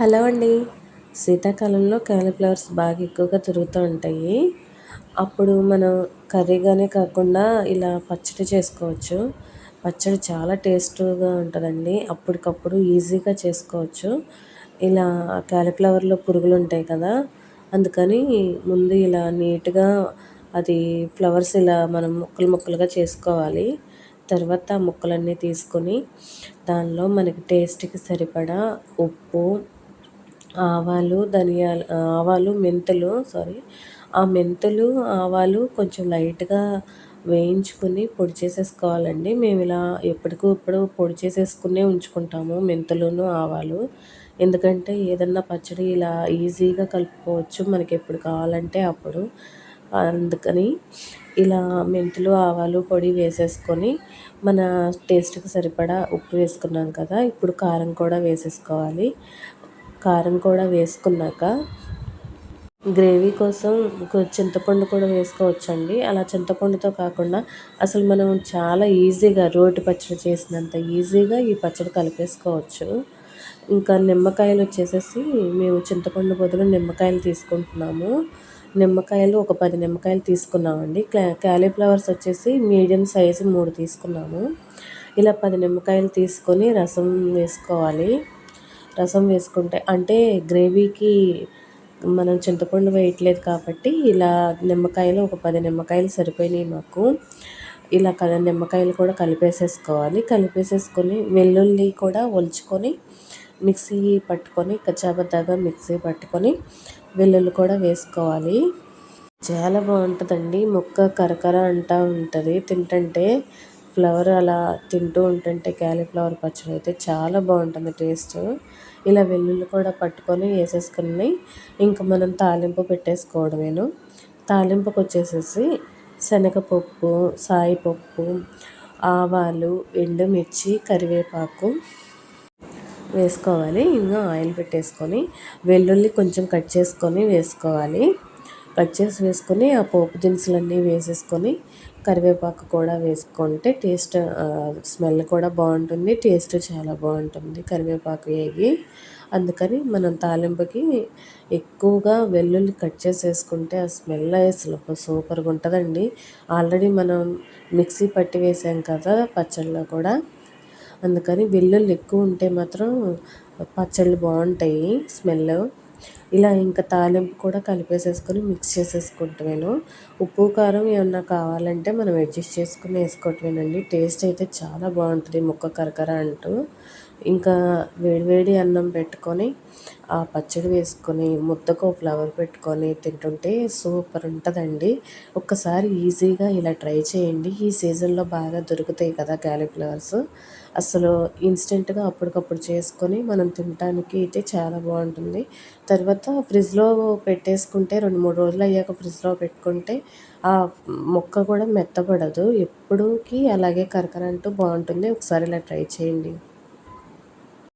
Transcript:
Hello అండి. శీతాకాలంలో cauliflowers బాగా ఎక్కువగా తిరుగుతూ ఉంటాయి. అప్పుడు మనం కర్రీగానే కాకుండా ఇలా పచ్చడి చేసుకోవచ్చు. పచ్చడి చాలా టేస్ట్గా ఉంటుందండి. అప్పటికప్పుడు ఈజీగా చేసుకోవచ్చు. ఇలా క్యాలీఫ్లవర్లో పురుగులు ఉంటాయి కదా అందుకని ముందు ఇలా నీట్గా అది ఫ్లవర్స్ ఇలా మనం ముక్కలు ముక్కలుగా చేసుకోవాలి. తర్వాత ముక్కలన్నీ తీసుకొని దానిలో మనకి టేస్ట్కి సరిపడా ఉప్పు ఆవాలు ధనియాలు ఆవాలు మెంతులు సారీ ఆ మెంతులు ఆవాలు కొంచెం లైట్గా వేయించుకుని పొడి చేసేసుకోవాలండి. మేము ఇలా ఎప్పటికప్పుడు పొడి చేసేసుకునే ఉంచుకుంటాము మెంతులను ఆవాలు. ఎందుకంటే ఏదన్నా పచ్చడి ఇలా ఈజీగా కలుపుకోవచ్చు మనకి ఎప్పుడు కావాలంటే అప్పుడు. అందుకని ఇలా మెంతులు ఆవాలు పొడి వేసేసుకొని మన టేస్ట్కి సరిపడా ఉప్పు వేసుకున్నాం కదా ఇప్పుడు కారం కూడా వేసేసుకోవాలి. కారం కూడా వేసుకున్నాక గ్రేవీ కోసం చింతపండు కూడా వేసుకోవచ్చండి. అలా చింతపండుతో కాకుండా అసలు మనం చాలా ఈజీగా రోటి పచ్చడి చేసినంత ఈజీగా ఈ పచ్చడి కలిపేసుకోవచ్చు. ఇంకా నిమ్మకాయలు వచ్చేసేసి మేము చింతపండు బదులు నిమ్మకాయలు తీసుకుంటున్నాము. నిమ్మకాయలు ఒక పది నిమ్మకాయలు తీసుకున్నామండి. క్యాలీఫ్లవర్స్ వచ్చేసి మీడియం సైజు మూడు తీసుకున్నాము. ఇలా పది నిమ్మకాయలు తీసుకొని రసం వేసుకోవాలి. రసం వేసుకుంటే అంటే గ్రేవీకి మనం చింతపండు వేయట్లేదు కాబట్టి ఇలా నిమ్మకాయలు ఒక పది నిమ్మకాయలు సరిపోయినాయి మాకు. ఇలా కల నిమ్మకాయలు కూడా కలిపేసేసుకోవాలి. కలిపేసేసుకొని వెల్లుల్లి కూడా ఒలుచుకొని మిక్సీ పట్టుకొని కచ్చాబద్దాగా మిక్సీ పట్టుకొని వెల్లుల్లి కూడా వేసుకోవాలి. చాలా బాగుంటుందండి. ముక్క కరకర అంటూ ఉంటుంది. తింటుంటే ఫ్లవర్ అలా తింటూ ఉంటుంటే క్యాలీఫ్లవర్ పచ్చడి అయితే చాలా బాగుంటుంది టేస్ట్. ఇలా వెల్లుల్లి కూడా పట్టుకొని వేసేసుకుని ఇంకా మనం తాలింపు పెట్టేసుకోవడమేను. తాలింపుకు వచ్చేసేసి శనగపప్పు సాయిపప్పు ఆవాలు ఎండుమిర్చి కరివేపాకు వేసుకోవాలి. ఇంకా ఆయిల్ పెట్టేసుకొని వెల్లుల్లి కొంచెం కట్ చేసుకొని వేసుకోవాలి. కట్ చేసి వేసుకొని ఆ పోపు దినుసులన్నీ వేసేసుకొని కరివేపాకు కూడా వేసుకుంటే టేస్ట్ స్మెల్ కూడా బాగుంటుంది టేస్ట్ చాలా బాగుంటుంది కరివేపాకు వేగి. అందుకని మనం తాలింపుకి ఎక్కువగా వెల్లుల్లి కట్ చేసేసుకుంటే ఆ స్మెల్ అసలు సూపర్గా ఉంటుందండి. ఆల్రెడీ మనం మిక్సీ పట్టి వేసాం కదా పచ్చళ్ళలో కూడా. అందుకని వెల్లుల్లి ఎక్కువ ఉంటే మాత్రం పచ్చళ్ళు బాగుంటాయి స్మెల్. ఇలా ఇంకా తాలింపు కూడా కలిపేసేసుకొని మిక్స్ చేసేసుకుంటాను ఉప్పు కారం ఏమన్నా కావాలంటే మనం అడ్జస్ట్ చేసుకుని వేసుకోవటమేనండి టేస్ట్ అయితే చాలా బాగుంటుంది ముక్క కరకర అంటూ. ఇంకా వేడివేడి అన్నం పెట్టుకొని ఆ పచ్చడి వేసుకొని ముద్దకు ఫ్లవర్ పెట్టుకొని తింటుంటే సూపర్ ఉంటుందండి. ఒక్కసారి ఈజీగా ఇలా ట్రై చేయండి. ఈ సీజన్లో బాగా దొరుకుతాయి కదా క్యాలీఫ్లవర్స్ అసలు ఇన్స్టెంట్గా అప్పటికప్పుడు చేసుకొని మనం తినడానికి అయితే చాలా బాగుంటుంది. తర్వాత ఫ్రిడ్జ్లో పెట్టేసుకుంటే రెండు మూడు రోజులు అయ్యాక ఫ్రిడ్జ్లో పెట్టుకుంటే ఆ మొక్క కూడా మెత్తబడదు. ఎప్పుడూకి అలాగే కరకర అంటూ బాగుంటుంది. ఒకసారి ఇలా ట్రై చేయండి.